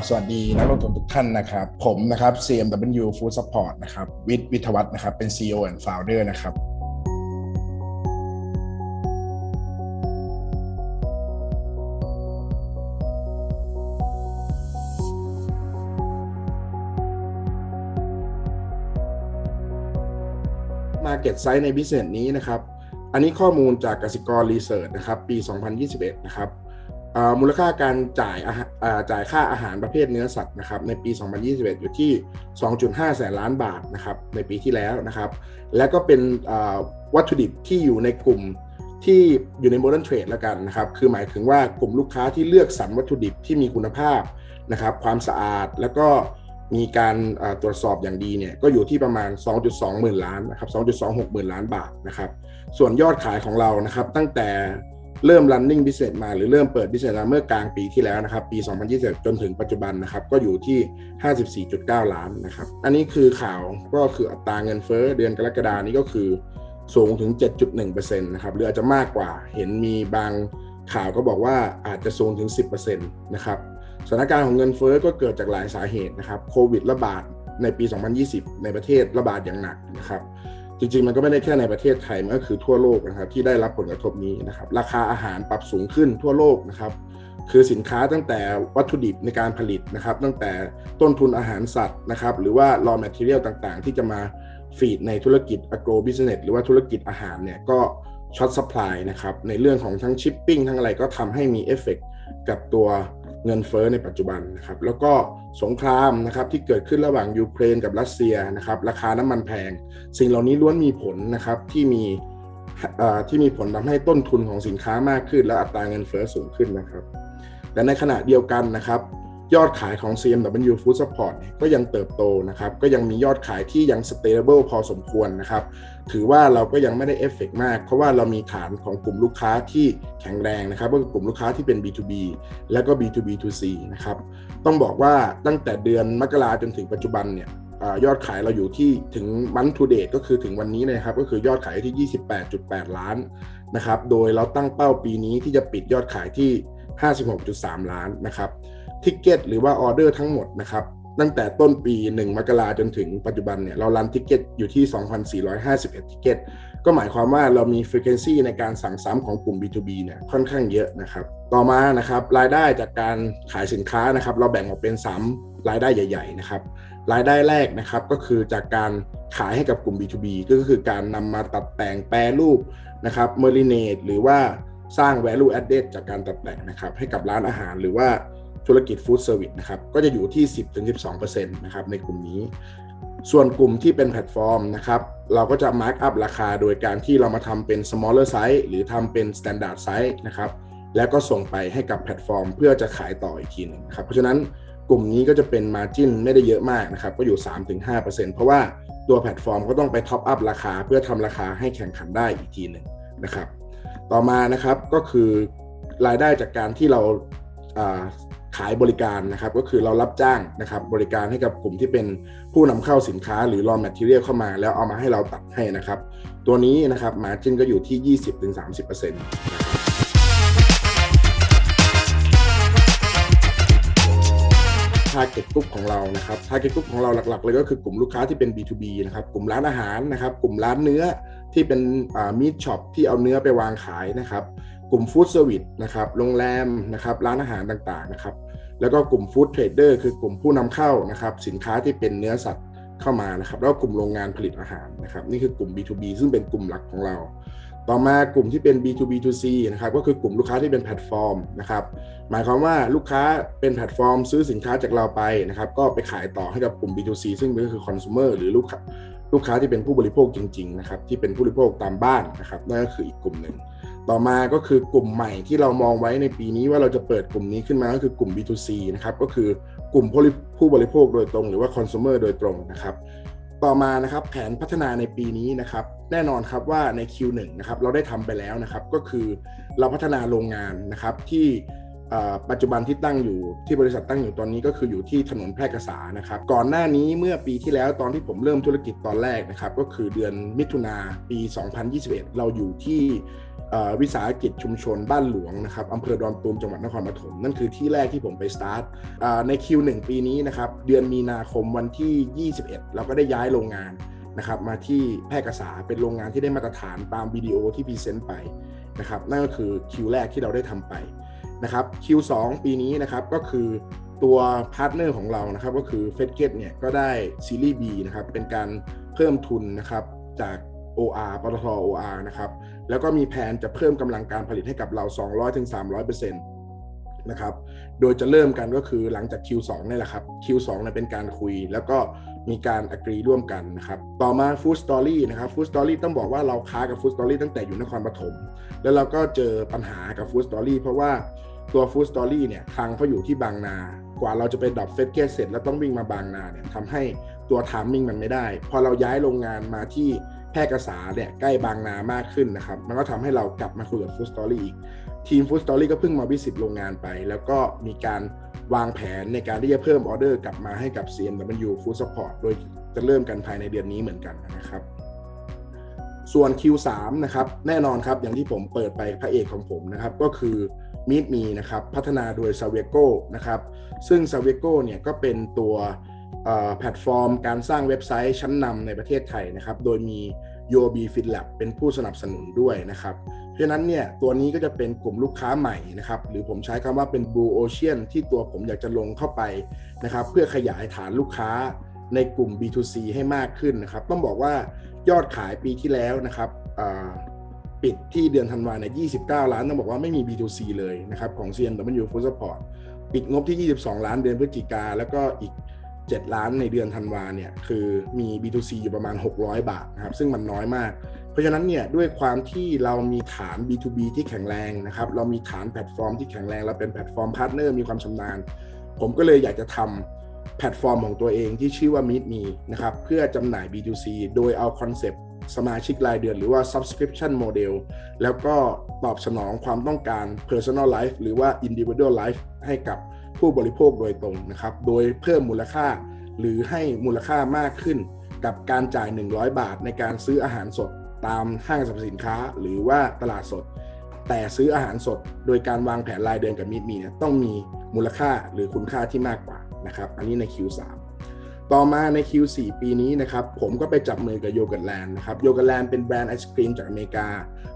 บสวัสดีนักลงทุนทุกท่านนะครับ ผมนะครับ CMW Food Support นะครับวิทย์วิทยวัฒน์นะครับ เป็น CEO and Founder นะครับ Market Size ใน Business นี้นะครับ อันนี้ข้อมูลจากกสิกรรีเสิร์ชนะครับ ปี 2021 นะครับ มูลค่าการจ่ายาจ่ายค่าอาหารประเภทเนื้อสัตว์นะครับในปี 2021 อยู่ที่ 2.5 แสนล้านบาทนะครับในปีที่แล้วนะครับและก็เป็นวัตถุดิบที่อยู่ในกลุ่มที่อยู่ใน Modern Trade แล้วกันนะครับคือหมายถึงว่ากลุ่มลูกค้าที่เลือกสรรวัตถุดิบที่มีคุณภาพนะครับความสะอาดแล้วก็มีการาตรวจสอบอย่างดีเนี่ยก็อยู่ที่ประมาณ 2.2 หมื่นล้านนะครับ2.26 หมื่นล้านบาทนะครับส่วนยอดขายของเรานะครับตั้งแต่ เริ่ม running business มาหรือเริ่มเปิด business มาเมื่อกลางปีที่แล้วนะครับ ปี 2020 จนถึงปัจจุบันนะครับ ก็อยู่ที่ 54.9 ล้านนะครับ อันนี้คือข่าวก็คืออัตราเงินเฟ้อเดือนกรกฎานี้ก็คือสูงถึง 7.1%นะครับ หรืออาจจะมากกว่า เห็นมีบางข่าวก็บอกว่าอาจจะสูงถึง 10%นะครับสถานการณ์ของเงินเฟ้อก็เกิดจากหลายสาเหตุนะครับ โควิดระบาดในปี 2020 ในประเทศระบาดอย่างหนักนะครับ จริงๆ มันก็ไม่ได้แค่ในประเทศไทย มันก็คือทั่วโลกนะครับที่ได้รับผลกระทบนี้นะครับราคาอาหารปรับสูงขึ้นทั่วโลกนะครับคือสินค้าตั้งแต่วัตถุดิบในการผลิตนะครับ ตั้งแต่ต้นทุนอาหารสัตว์นะครับ หรือว่า raw material ต่างๆ ที่จะมาฟีดในธุรกิจ agro business หรือว่าธุรกิจอาหารเนี่ยก็ช็อต supply นะครับในเรื่องของทั้ง shipping ทั้งอะไรก็ทำให้มีเอฟเฟกกับตัว เงินเฟ้อในปัจจุบันนะครับแล้วก็สงครามนะครับที่เกิดขึ้นระหว่างยูเครนกับรัสเซียนะครับราคาน้ำมันแพง สิ่งเหล่านี้ล้วนมีผลนะครับที่มีที่มีผลทำให้ต้นทุนของสินค้ามากขึ้น และอัตราเงินเฟ้อสูงขึ้นนะครับ แต่ในขณะเดียวกันนะครับ ยอดขายของ CMW Food Support เนี่ยก็ยังเติบโตนะครับ ก็ยังมียอดขายที่ยัง stable พอสมควรนะครับ ถือว่าเราก็ยังไม่ได้เอฟเฟกมาก เพราะว่าเรามีฐานของกลุ่มลูกค้าที่แข็งแรงนะครับก็คือกลุ่มลูกค้าที่เป็น B2B และก็ B2B2C นะครับ ต้องบอกว่าตั้งแต่เดือนมกราจนถึงปัจจุบันเนี่ยอยอดขายเราอยู่ที่ถึงมันทูเดตก็คือถึงวันนี้นะครับ ก็คือยอดขายที่ 28.8 ล้านนะครับ โดยเราตั้งเป้าปีนี้ที่จะปิดยอดขายที่ 56.3 ล้านนะครับ ทิกเก็ตหรือว่าออเดอร์ทั้งหมดนะครับตั้งแต่ต้นปี 1 มกราจนถึงปัจจุบันเนี่ยเรารันทิกเก็ตอยู่ที่ 2,451 ทิกเก็ตก็หมายความว่าเรามี frequency ในการสั่งซ้ำของกลุ่ม B2B เนี่ยค่อนข้างเยอะนะครับ ต่อมานะครับรายได้จากการขายสินค้านะครับ เราแบ่งออกเป็น 3 รายได้ใหญ่ ๆ นะครับ รายได้แรกนะครับก็คือจากการขายให้กับกลุ่ม B2B ก็คือการนำมาตัดแต่งแปรรูปนะครับ marinate หรือว่าสร้าง value added จากการตัดแต่งนะครับให้กับร้านอาหารหรือว่า ธุรกิจ food service นะครับก็จะอยู่ที่ 10-12%นะครับในกลุ่มนี้ ส่วนกลุ่มที่เป็นแพลตฟอร์มนะครับเราก็จะ mark up ราคาโดยการที่เรามาทำเป็น smaller size หรือทำเป็น standard size นะครับแล้วก็ส่งไปให้กับแพลตฟอร์ม เพื่อจะขายต่ออีกทีหนึงครับเพราะฉะนั้นกลุ่มนี้ก็จะเป็น margin ไม่ได้เยอะมากนะครับก็อยู่ 3-5%เพราะว่าตัวแพลตฟอร์มก็ต้องไป top up ราคาเพื่อทำราคาให้แข่งขันได้อีกทีหนึ่งนะครับ ต่อมานะครับก็คือรายได้จากการที่เราา ขายบริการนะครับ ก็คือเรารับจ้างนะครับ บริการให้กับกลุ่มที่เป็นผู้นำเข้าสินค้าหรือ raw material เข้ามา แล้วเอามาให้เราตัดให้นะครับ ตัวนี้นะครับ margin ก็อยู่ที่ 20-30%นะครับ target group ของเรานะครับ target group ของเราหลักๆ เลยก็คือกลุ่มลูกค้าที่เป็น B2B นะครับ กลุ่มร้านอาหารนะครับ กลุ่มร้านเนื้อที่เป็นมีดช็อปที่เอาเนื้อไปวางขายนะครับ กลุ่มฟู้ดเซอร์วิสนะครับ โรงแรมนะครับ ร้านอาหารต่างๆนะครับ แล้วก็กลุ่มฟู้ดเทรดเดอร์คือกลุ่มผู้นำเข้านะครับ สินค้าที่เป็นเนื้อสัตว์เข้ามานะครับ แล้วก็กลุ่มโรงงานผลิตอาหารนะครับ นี่คือกลุ่ม B2B ซึ่งเป็นกลุ่มหลักของเรา ต่อมากลุ่มที่เป็น B2B2C นะครับ ก็คือกลุ่มลูกค้าที่เป็นแพลตฟอร์มนะครับ หมายความว่าลูกค้าเป็นแพลตฟอร์ม ซื้อสินค้าจากเราไปนะครับ ก็ไปขายต่อให้กับกลุ่ม B2C ซึ่งก็คือคอน sumer หรือลูกค้าลูกค้าที่เป็นผู้บริโภคจริงๆนะครับที่เป็นผู้บริโภคตามบ้านนะครับนั่นก็คืออีกกลุ่มหนึ่ง ต่อมาก็คือกลุ่มใหม่ที่เรามองไว้ในปีนี้ว่าเราจะเปิดกลุ่มนี้ขึ้นมาก็คือกลุ่ม B2C นะครับก็คือกลุ่มผู้บริโภคโดยตรง หรือว่าคอน sumer โดยตรงนะครับต่อมานะครับแผนพัฒนาในปีนี้นะครับแน่นอนครับว่าใน Q1 นะครับเราได้ทำไปแล้วนะครับก็คือเราพัฒนาโรงงานนะครับที่ ปัจจุบันที่ตั้งอยู่ที่บริษัทตั้งอยู่ตอนนี้ก็คืออยู่ที่ถนนแพร่กษานะครับก่อนหน้านี้เมื่อปีที่แล้วตอนที่ผมเริ่มธุรกิจตอนแรกนะครับก็คือเดือนมิถุนาปี 2021 เราอยู่ที่วิสาหกิจชุมชนบ้านหลวงนะครับอำเภอดอนตูมจังหวัดนครปฐมนั่นคือที่แรกที่ผมไปสตาร์ทอ่าใน Q1 ปีนี้นะครับเดือนมีนาคมวันที่ 21 เราก็ได้ย้ายโรงงานนะครับมาที่แพร่กษาเป็นโรงงานที่ได้มาตรฐานตามวิดีโอที่พรีเซนต์ไปนะครับนั่นก็คือคิวแรกที่เราได้ทำไป นะครับ Q2 ปีนี้นะครับก็คือตัวพาร์ทเนอร์ของเรานะครับก็คือ f e d g e t เนี่ยก็ได้ซีรีส์ B นะครับเป็นการเพิ่มทุนนะครับจาก OR ปตท OR นะครับแล้วก็มีแผนจะเพิ่มกำลังการผลิตให้กับเรา 200-300%นะครับโดยจะเริ่มกันก็คือหลังจาก Q2 นี่แหละครับ Q2 เนี่ยเป็นการคุย แล้วก็ มีการอกรีร่วมกันนะครับต่อมา Food Story นะครับ Food Story ต้องบอกว่าเราค้ากับ Food Story ตั้งแต่อยู่นครปฐมแล้วเราก็เจอปัญหากับ Food Story เพราะว่าตัว Food Story เนี่ยคลังเขาอยู่ที่บางนากว่าเราจะไปดับเฟสเกตเสร็จแล้วต้องวิ่งมาบางนาเนี่ยทำให้ตัวทามมิ่งมันไม่ได้ พอเราย้ายโรงงานมาที่แพร่กษาเนี่ยใกล้บางนามากขึ้นนะครับมันก็ทำให้เรากลับมาคุยกับ Food Story อีกทีม Food Story ก็เพิ่งมาวิสิตโรงงานไป แล้วก็มีการ วางแผนในการที่จะเพิ่มออเดอร์กลับมาให้กับ CMW Food Support โดยจะเริ่มกันภายในเดือนนี้เหมือนกันนะครับ ส่วน Q3 นะครับ แน่นอนครับอย่างที่ผมเปิดไปพระเอกของผมนะครับ ก็คือ Meet Me นะครับ พัฒนาโดย s a v e g o นะครับ ซึ่ง s a v e g o เนี่ยก็เป็นตัวแพลตฟอร์ม การสร้างเว็บไซต์ชั้นนำในประเทศไทยนะครับ โดยมี UOB FinLab เป็นผู้สนับสนุนด้วยนะครับ ฉะนั้นเนี่ยตัวนี้ก็จะเป็นกลุ่มลูกค้าใหม่นะครับหรือผมใช้คำว่าเป็น Blue Ocean ที่ตัวผมอยากจะลงเข้าไปนะครับเพื่อขยายฐานลูกค้าในกลุ่ม B2C ให้มากขึ้นนะครับ ต้องบอกว่ายอดขายปีที่แล้วนะครับปิดที่เดือนธันวาเนี่ย29 ล้าน ต้องบอกว่าไม่มี B2C เลยนะครับของ CMW Food Support ปิดงบที่ 22 ล้านเดือนพฤศจิกา แล้วก็อีก 7 ล้านในเดือนธันวาเนี่ย คือมี B2C อยู่ประมาณ 600 บาทนะครับ ซึ่งมันน้อยมาก ราะฉะนั้นเนี่ยด้วยความที่เรามีฐาน B2B ที่แข็งแรงนะครับเรามีฐานแพลตฟอร์มที่แข็งแรงเราเป็นแพลตฟอร์มพาร์ทเนอร์มีความชำนาญ ผมก็เลยอยากจะทำแพลตฟอร์มของตัวเองที่ชื่อว่า Meet Me นะครับเพื่อจำหน่าย B2C โดยเอาคอนเซปต์สมาชิกรายเดือนหรือว่า subscription model แล้วก็ตอบสนองความต้องการ personal life หรือว่า individual life ให้กับผู้บริโภคโดยตรงนะครับ โดยเพิ่มมูลค่าหรือให้มูลค่ามากขึ้น กับการจ่าย 100 บาทในการซื้ออาหารสด ตามห้างสรรพสินค้าหรือว่าตลาดสด แต่ซื้ออาหารสดโดยการวางแผนรายเดือนกับมิดมีเนี่ยต้องมีมูลค่าหรือคุณค่าที่มากกว่านะครับอันนี้ใน Q3 ต่อมาใน Q4 ปีนี้นะครับผมก็ไปจับมือกับโยเกิร์ตแลนด์นะครับโยเกิร์ตแลนด์เป็นแบรนด์ไอศครีมจากอเมริกา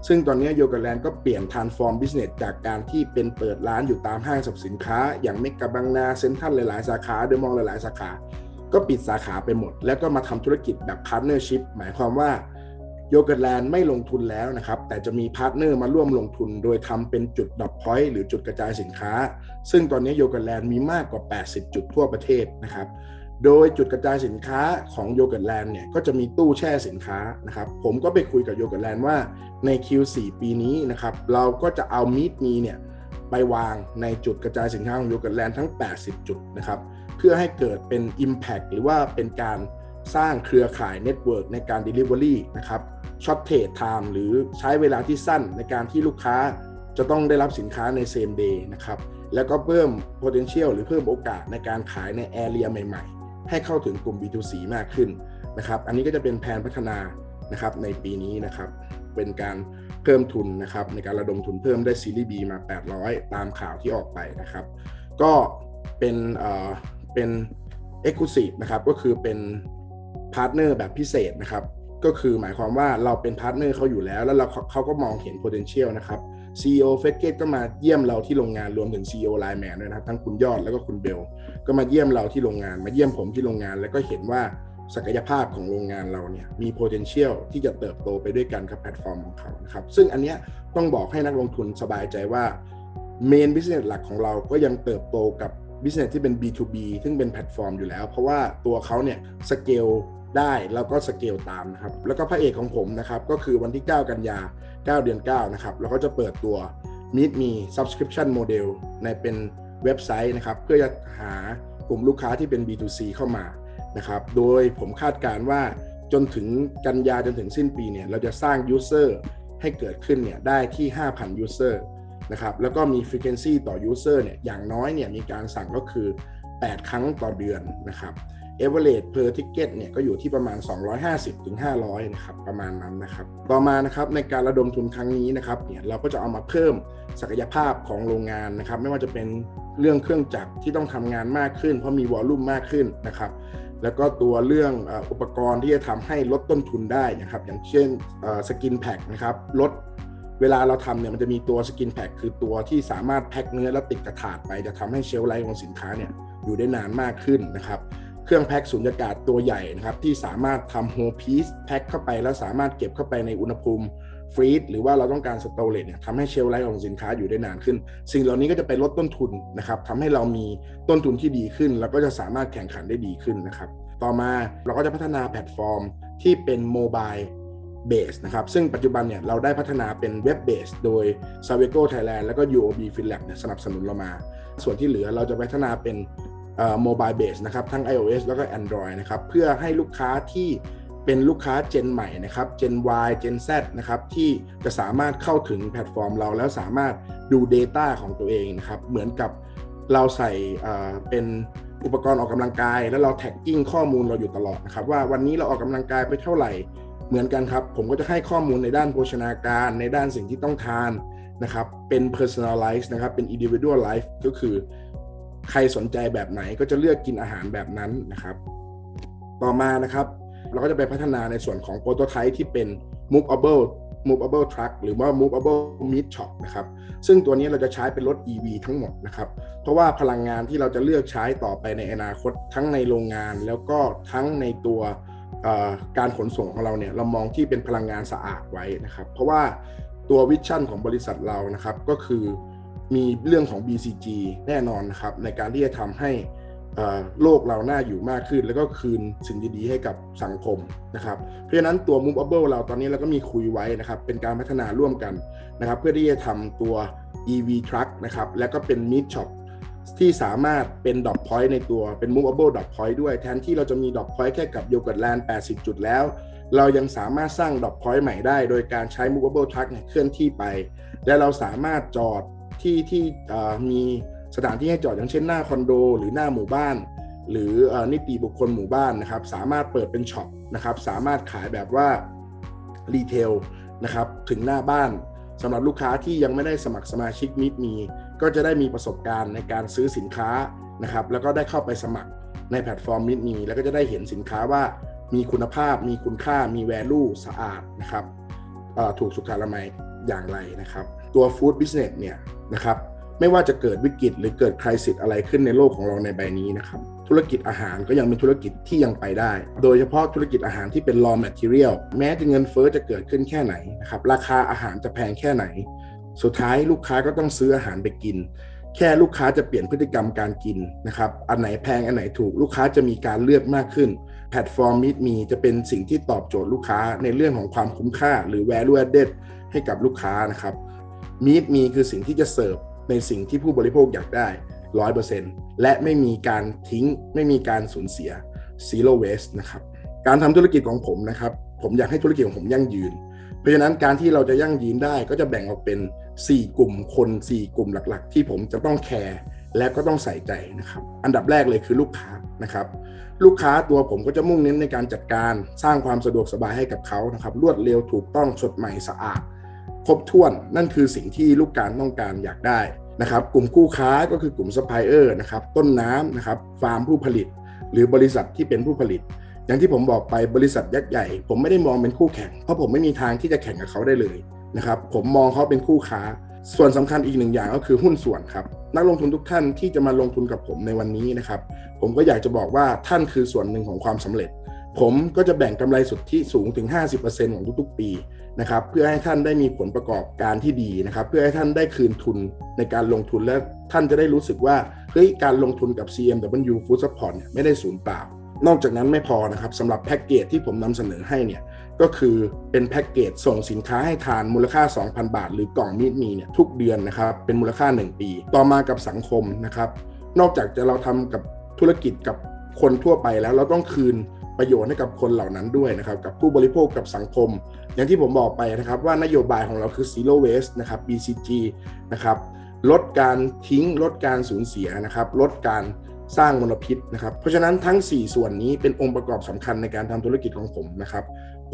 ซึ่งตอนนี้โยเกิร์ตแลนด์ก็เปลี่ยน transform business จากการที่เป็นเปิดร้านอยู่ตามห้างสรรพสินค้า อย่างเมกะบางนาเซ็นทรัลหลาย ๆ สาขาเดอะมอลล์หลาย ๆ สาขา ก็ปิดสาขาไปหมด แล้วก็มาทำธุรกิจแบบ partnership หมายความว่า โยเกิร์ตแลนด์ไม่ลงทุนแล้วนะครับ แต่จะมีพาร์ทเนอร์มาร่วมลงทุน โดยทำเป็นจุดดอ p พอยต์หรือจุดกระจายสินค้า ซึ่งตอนนี้โยเกิร์ตแลนด์มีมากกว่า 80 จุดทั่วประเทศนะครับ โดยจุดกระจายสินค้าของโยเกิร์ตแลนด์เนี่ยก็จะมีตู้แช่สินค้านะครับ ผมก็ไปคุยกับโยเกิร์ตแลนด์ว่าใน Q4 ปีนี้นะครับ เราก็จะเอามีดมีเนี่ยไปวางในจุดกระจายสินค้าของโยเกิร์ตแลนด์ทั้ง 80 จุดนะครับ เพื่อให้เกิดเป็น Impact หรือว่าเป็นการสร้างเครือข่ายเน็ตเวิร์กในการ Delivery นะครับ ช็อตเทรดไทม์หรือใช้เวลาที่สั้นในการที่ลูกค้าจะต้องได้รับสินค้าใน same day นะครับ แล้วก็เพิ่ม potential หรือเพิ่มโอกาสในการขายใน area ใหม่ๆ ให้เข้าถึงกลุ่ม B2C มากขึ้นนะครับ อันนี้ก็จะเป็นแผนพัฒนานะครับในปีนี้นะครับ เป็นการเพิ่มทุนนะครับในการระดมทุนเพิ่มได้ซีรีส์ B มา 800 ตามข่าวที่ออกไปนะครับ ก็เป็นเอ่อเป็น Exclusive นะครับ ก็คือเป็นพาร์ทเนอร์แบบพิเศษนะครับ ก็คือหมายความว่าเราเป็นพาร์ทเนอร์เขาอยู่แล้ว แล้วเราเขาก็มองเห็น potential นะครับ CEO f e d g a t e ก็มาเยี่ยมเราที่โรงงานรวมถึง CEO Line Man ด้วยนะครับทั้งคุณยอดแล้วก็คุณเบล ก็มาเยี่ยมเราที่โรงงาน มาเยี่ยมผมที่โรงงาน แล้วก็เห็นว่าศักยภาพของโรงงานเราเนี่ยมี potential ที่จะเติบโตไปด้วยกันกับแพลตฟอร์มของเขานะครับซึ่งอันเนี้ยต้องบอกให้นักลงทุนสบายใจว่า main business หลักของเราก็ยังเติบโตกับ business ที่เป็น B2B ซึ่งเป็นแพลตฟอร์มอยู่แล้ว เพราะว่าตัวเขาเนี่ยสเกล ได้แล้วก็สเกลตามนะครับแล้วก็พระเอกของผมนะครับก็คือวันที่ 9 กันยา 9 เดือน9นะครับเราก็จะเปิดตัว Meet Me Subscription Model ในเป็นเว็บไซต์นะครับเพื่อจะหากลุ่มลูกค้าที่เป็น B2C เข้ามานะครับโดยผมคาดการณ์ว่าจนถึงกันยาจนถึงสิ้นปีเนี่ยเราจะสร้าง User ให้เกิดขึ้นเนี่ยได้ที่ 5,000 User นะครับแล้วก็มี frequency ต่อ user เนี่ยอย่างน้อยเนี่ยมีการสั่งก็คือ 8 ครั้งต่อเดือนนะครับ average per ticket เนี่ยก็อยู่ที่ประมาณ 250ถึง500นะครับประมาณนั้นนะครับต่อมานะครับในการระดมทุนครั้งนี้นะครับเนี่ยเราก็จะเอามาเพิ่มศักยภาพของโรงงานนะครับไม่ว่าจะเป็นเรื่องเครื่องจักรที่ต้องทำงานมากขึ้น เพราะมีวอลลุ่มมากขึ้นนะครับแล้วก็ตัวเรื่องอุปกรณ์ที่จะทำให้ลดต้นทุนได้นะครับอย่างเช่นสกินแพคนะครับลดเวลาเราทำเนี่ยมันจะมีตัวสกินแพคคือตัวที่สามารถแพ็คเนื้อแล้วติดกระถาดไปจะทำให้เชลฟ์ไลฟ์ของสินค้าเนี่ยอยู่ได้นานมากขึ้นนะครับ เครื่องแพ็คสุญญากาศตัวใหญ่นะครับ ที่สามารถทำโฮพีซแพ็คเข้าไป แล้วสามารถเก็บเข้าไปในอุณหภูมิฟรีซหรือว่าเราต้องการสโตรเลจเนี่ยทำให้เชลฟ์ไลฟ์ของสินค้าอยู่ได้นานขึ้น สิ่งเหล่านี้ก็จะไปลดต้นทุนนะครับทำให้เรามีต้นทุนที่ดีขึ้น แล้วก็จะสามารถแข่งขันได้ดีขึ้นนะครับ ต่อมาเราก็จะพัฒนาแพลตฟอร์มที่เป็นโมบายเบสนะครับซึ่งปัจจุบันเนี่ยเราได้พัฒนาเป็นเว็บเบสโดย s a v e g o Thailand แล้วก็ UOB FinLab เนี่ยสนับสนุนเรามา ส่วนที่เหลือเราจะพัฒนาเป็น โมบายเบสนะครับทั้ง iOS แล้วก็ Android นะครับเพื่อให้ลูกค้าที่เป็นลูกค้าเจนใหม่นะครับ Gen Y Gen Z นะครับที่จะสามารถเข้าถึงแพลตฟอร์มเราแล้วสามารถดู Data ของตัวเองนะครับเหมือนกับเราใส่เป็นอุปกรณ์ออกกำลังกาย แล้วเราแท็กกิ้งข้อมูลเราอยู่ตลอดนะครับว่าวันนี้เราออกกำลังกายไปเท่าไหร่เหมือนกันครับผมก็จะให้ข้อมูลในด้านโภชนาการในด้านสิ่งที่ต้องทานนะครับเป็น personalize นะครับเป็น individual life ก็คือ ใครสนใจแบบไหนก็จะเลือกกินอาหารแบบนั้นนะครับ ต่อมานะครับ เราก็จะไปพัฒนาในส่วนของ prototype ที่เป็น movable movable truck หรือว่า movable meat shop นะครับ ซึ่งตัวนี้เราจะใช้เป็นรถ EV ทั้งหมดนะครับ เพราะว่าพลังงานที่เราจะเลือกใช้ต่อไปในอนาคตทั้งในโรงงานแล้วก็ทั้งในตัวการขนส่งของเราเนี่ยเรามองที่เป็นพลังงานสะอาดไว้นะครับ เพราะว่าตัววิชั่นของบริษัทเรานะครับก็คือ มีเรื่องของ BCG แน่นอนนะครับ ในการที่จะทำให้โลกเราหน่าอยู่มากขึ้น แล้วก็คืนสิ่งดีๆให้กับสังคมนะครับ เพราะฉะนั้นตัว Movable เราตอนนี้เราก็มีคุยไว้นะครับ เป็นการพัฒนาร่วมกันนะครับ เพื่อที่จะทำตัว EV truck นะครับ แล้วก็เป็น Meat Shop ที่สามารถเป็นดอ p พอยต์ในตัวเป็น movable ดอ p พอยต์ด้วย แทนที่เราจะมีดอ p พอยต์แค่กับโยเกิร์ตแลนด์80 จุดแล้ว เรายังสามารถสร้างดอ p พอยต์ใหม่ได้ โดยการใช้ movable truck เนี่ยเคลื่อนที่ไป และเราสามารถจอด ที่ที่มีสถานที่ให้จอดอย่างเช่นหน้าคอนโด หรือหน้าหมู่บ้าน หรือนิติบุคคลหมู่บ้านนะครับ สามารถเปิดเป็นช็อปนะครับสามารถขายแบบว่ารีเทลนะครับถึงหน้าบ้านสำหรับลูกค้าที่ยังไม่ได้สมัครสมาชิกมิตมี ก็จะได้มีประสบการณ์ในการซื้อสินค้านะครับแล้วก็ได้เข้าไปสมัครในแพลตฟอร์มมิตมี แล้วก็จะได้เห็นสินค้าว่ามีคุณภาพ มีคุณค่ามีแวลูสะอาดนะครับถูกสุขอนามัยอย่างไรนะครับ ตัวฟู้ดบิสเนสเนี่ยนะครับไม่ว่าจะเกิดวิกฤตหรือเกิดคริสิสอะไรขึ้นในโลกของเราในใบนี้นะครับธุรกิจอาหารก็ยังเป็นธุรกิจที่ยังไปได้ โดยเฉพาะธุรกิจอาหารที่เป็น raw material แม้จะเงินเฟอ้อจะเกิดขึ้นแค่ไหนนะครับราคาอาหารจะแพงแค่ไหน สุดท้ายลูกค้าก็ต้องซื้ออาหารไปกิน แค่ลูกค้าจะเปลี่ยนพฤติกรรมการกินนะครับอันไหนแพงอันไหนถูกลูกค้าจะมีการเลือกมากขึ้น แพลตฟอร์มมิดมีจะเป็นสิ่งที่ตอบโจทย์ลูกค้าในเรื่องของความคุ้มค่า หรือ value added ให้กับลูกค้านะครับ มีดมีคือสิ่งที่จะเสิร์ฟในสิ่งที่ผู้บริโภคอยากได้ร้อยเปอร์เซ็นต์และไม่มีการทิ้งไม่มีการสูญเสีย zero waste นะครับ การทำธุรกิจของผมนะครับ ผมอยากให้ธุรกิจของผมยั่งยืน เพราะฉะนั้นการที่เราจะยั่งยืนได้ก็จะแบ่งออกเป็น 4 กลุ่มคน 4 กลุ่มหลักๆ ที่ผมจะต้องแคร์และก็ต้องใส่ใจนะครับ อันดับแรกเลยคือลูกค้านะครับ ลูกค้าตัวผมก็จะมุ่งเน้นในการจัดการสร้างความสะดวกสบายให้กับเขานะครับ รวดเร็วถูกต้องสดใหม่สะอาด ครบถ้วน นั่นคือสิ่งที่ลูกการต้องการอยากได้นะครับกลุ่มคู่ค้าก็คือกลุ่มซัพพลายเออร์นะครับต้นน้ำนะครับฟาร์มผู้ผลิต หรือบริษัทที่เป็นผู้ผลิต อย่างที่ผมบอกไปบริษัทยักษ์ใหญ่ ผมไม่ได้มองเป็นคู่แข่ง เพราะผมไม่มีทางที่จะแข่งกับเขาได้เลยนะครับผมมองเขาเป็นคู่ค้า ส่วนสำคัญอีกหนึ่งอย่างก็คือหุ้นส่วนครับนักลงทุนทุกท่านที่จะมาลงทุนกับผมในวันนี้นะครับผมก็อยากจะบอกว่าท่านคือส่วนหนึ่งของความสำเร็จ ผมก็จะแบ่งกำไรสุทธิสูงถึง 50%ของทุกๆ ปีนะครับเพื่อให้ท่านได้มีผลประกอบการที่ดีนะครับ เพื่อให้ท่านได้คืนทุนในการลงทุนและท่านจะได้รู้สึกว่าเฮ้ยการลงทุนกับ CMW Food Support เนี่ยไม่ได้สูญเปล่า นอกจากนั้นไม่พอนะครับสำหรับแพ็กเกจที่ผมนำเสนอให้เนี่ยก็คือเป็นแพ็กเกจส่งสินค้าให้ทานมูลค่า 2,000 บาท หรือกล่องมีดมีเนี่ยทุกเดือนนะครับเป็นมูลค่า 1 ปี ต่อมากับสังคมนะครับนอกจากจะเราทำกับธุรกิจกับคนทั่วไปแล้วเราต้องคืน ประโยชน์ให้กับคนเหล่านั้นด้วยนะครับกับผู้บริโภคกับสังคม อย่างที่ผมบอกไปนะครับว่านโยบายของเราคือ zero waste นะครับ BCG นะครับลดการทิ้งลดการสูญเสียนะครับลดการสร้างมลพิษนะครับเพราะฉะนั้นทั้ง 4 ส่วนนี้เป็นองค์ประกอบสำคัญในการทำธุรกิจของผมนะครับ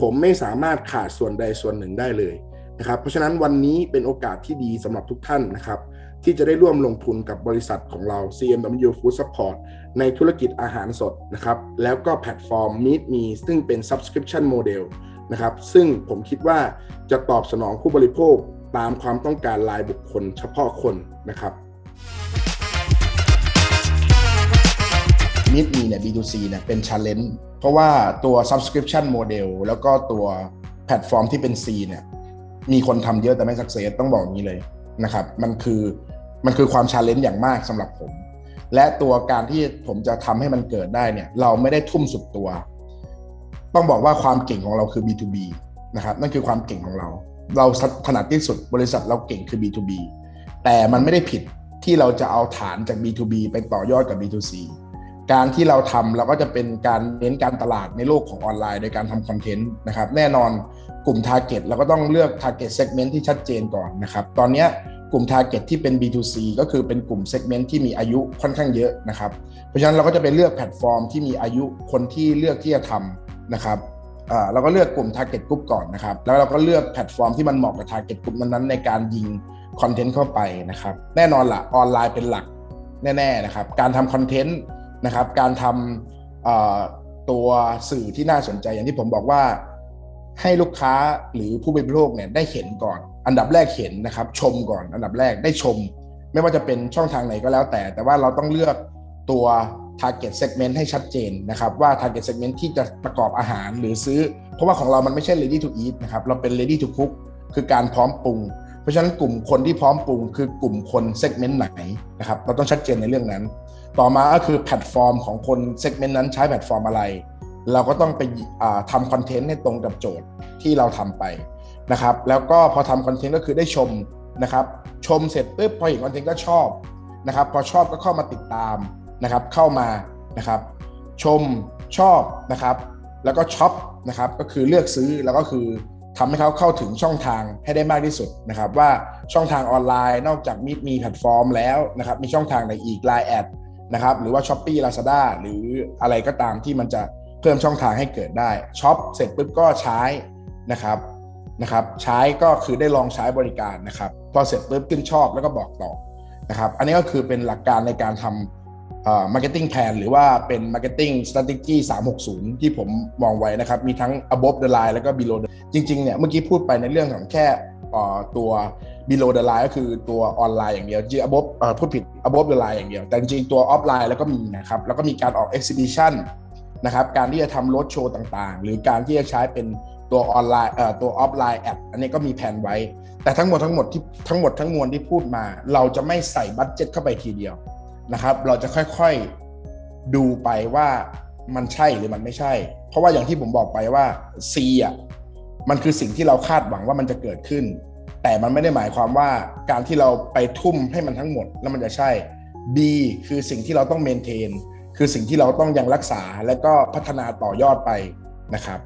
ผมไม่สามารถขาดส่วนใดส่วนหนึ่งได้เลยนะครับเพราะฉะนั้นวันนี้เป็นโอกาสที่ดีสำหรับทุกท่านนะครับ ที่จะได้ร่วมลงทุนกับบริษัทของเรา CMW Food Support ในธุรกิจอาหารสดนะครับ แล้วก็แพลตฟอร์ม Meet Me ซึ่งเป็น subscription model นะครับ ซึ่งผมคิดว่าจะตอบสนองผู้บริโภคตามความต้องการรายบุคคลเฉพาะคนนะครับ Meet Me เนี่ย B2C เนี่ยเป็น challenge เพราะว่าตัว subscription model แล้วก็ตัวแพลตฟอร์มที่เป็น C เนี่ยมีคนทำเยอะแต่ไม่ success ต้องบอกอย่างนี้เลย นะครับ มันคือมันคือความ challenge อย่างมากสำหรับผม และตัวการที่ผมจะทำให้มันเกิดได้เนี่ย เราไม่ได้ทุ่มสุดตัว ต้องบอกว่าความเก่งของเราคือ B2B นะครับ นั่นคือความเก่งของเรา เราถนัดที่สุดบริษัทเราเก่งคือ B2B แต่มันไม่ได้ผิดที่เราจะเอาฐานจาก B2B ไปต่อยอดกับ B2C การที่เราทำเราก็จะเป็นการเน้นการตลาดในโลกของออนไลน์ โดยการทำคอนเทนต์นะครับ แน่นอน กลุ่ม Target เราก็ต้องเลือก Target Segment ที่ชัดเจนก่อนนะครับ ตอนนี้กลุ่ม Target ที่เป็น B2C ก็คือเป็นกลุ่ม Segment ที่มีอายุค่อนข้างเยอะนะครับ เพราะฉะนั้นเราก็จะไปเลือกแพลตฟอร์มที่มีอายุคนที่เลือกที่จะทำนะครับเราก็เลือกกลุ่ม Target Group ก่อนนะครับ แล้วเราก็เลือกแพลตฟอร์มที่มันเหมาะกับ Target Group นั้นๆในการยิงคอนเทนต์เข้าไปนะครับ แน่นอนละออนไลน์เป็นหลักแน่ๆนะครับ การทำคอนเทนต์นะครับ การทำตัวสื่อที่น่าสนใจอย่างที่ผมบอกว่า ให้ลูกค้าหรือผู้บริโภคเนี่ยได้เห็นก่อน อันดับแรกเห็นนะครับ ชมก่อน อันดับแรกได้ชม ไม่ว่าจะเป็นช่องทางไหนก็แล้วแต่ แต่ว่าเราต้องเลือกตัว target segment ให้ชัดเจนนะครับว่า target segment ที่จะประกอบอาหารหรือซื้อ เพราะว่าของเรามันไม่ใช่ ready to eat นะครับเราเป็น ready to cook คือการพร้อมปรุง เพราะฉะนั้นกลุ่มคนที่พร้อมปรุง คือกลุ่มคน segment ไหนนะครับเราต้องชัดเจนในเรื่องนั้น ต่อมาก็คือแพลตฟอร์มของคนเซกเมนต์นั้นใช้แพลตฟอร์มอะไร เราก็ต้องไปทำคอนเทนต์ให้ตรงกับโจทย์ที่เราทำไปนะครับ แล้วก็พอทำคอนเทนต์ก็คือได้ชมนะครับ ชมเสร็จปุ๊บพอเห็นคอนเทนต์ก็ชอบนะครับ พอชอบก็เข้ามาติดตามนะครับ เข้ามานะครับ ชมชอบนะครับ แล้วก็ช็อปนะครับก็คือเลือกซื้อแล้วก็คือทำให้เขาเข้าถึงช่องทางให้ได้มากที่สุดนะครับ ว่าช่องทางออนไลน์นอกจากมีมีแพลตฟอร์มแล้วนะครับ มีช่องทางไหนอีก Line แอดนะครับ หรือว่า s h อ p e e Lazada หรืออะไรก็ตามที่มันจะ เพิ่มช่องทางให้เกิดได้ช็อปเสร็จปุ๊บก็ใช้นะครับนะครับ ใช้ก็คือได้ลองใช้บริการนะครับพอเสร็จปุ๊บขึ้นชอบแล้วก็บอกต่อนะครับอันนี้ก็คือเป็นหลักการในการทำ marketing plan หรือว่าเป็น marketing strategy 360 ที่ผมมองไว้นะครับ มีทั้ง above the line แล้วก็ below the จริงๆเนี่ยเมื่อกี้พูดไปในเรื่องของแค่ตัว below the line ก็คือตัวออนไลน์อย่างเดียวจริง above พูดผิด above the line อย่างเดียว แต่จริงๆตัว offline แล้วก็มีนะครับ แล้วก็มีการออก exhibition นะครับการที่จะทำรถโชว์ต่างๆ หรือการที่จะใช้เป็นตัวออนไลน์ตัว offline app อันนี้ก็มีแผนไว้ แต่ทั้งหมดทั้งหมดที่ทั้งหมดทั้งมวลที่พูดมา เราจะไม่ใส่บัตเจ็ตเข้าไปทีเดียวนะครับ เราจะค่อยๆดูไปว่ามันใช่หรือมันไม่ใช่ เพราะว่าอย่างที่ผมบอกไปว่า C อะมันคือสิ่งที่เราคาดหวังว่ามันจะเกิดขึ้น แต่มันไม่ได้หมายความว่าการที่เราไปทุ่มให้มันทั้งหมดแล้วมันจะใช่ B คือสิ่งที่เราต้องเมนเทน คือสิ่งที่เราต้องยังรักษาและก็พัฒนาต่อยอดไปนะครับ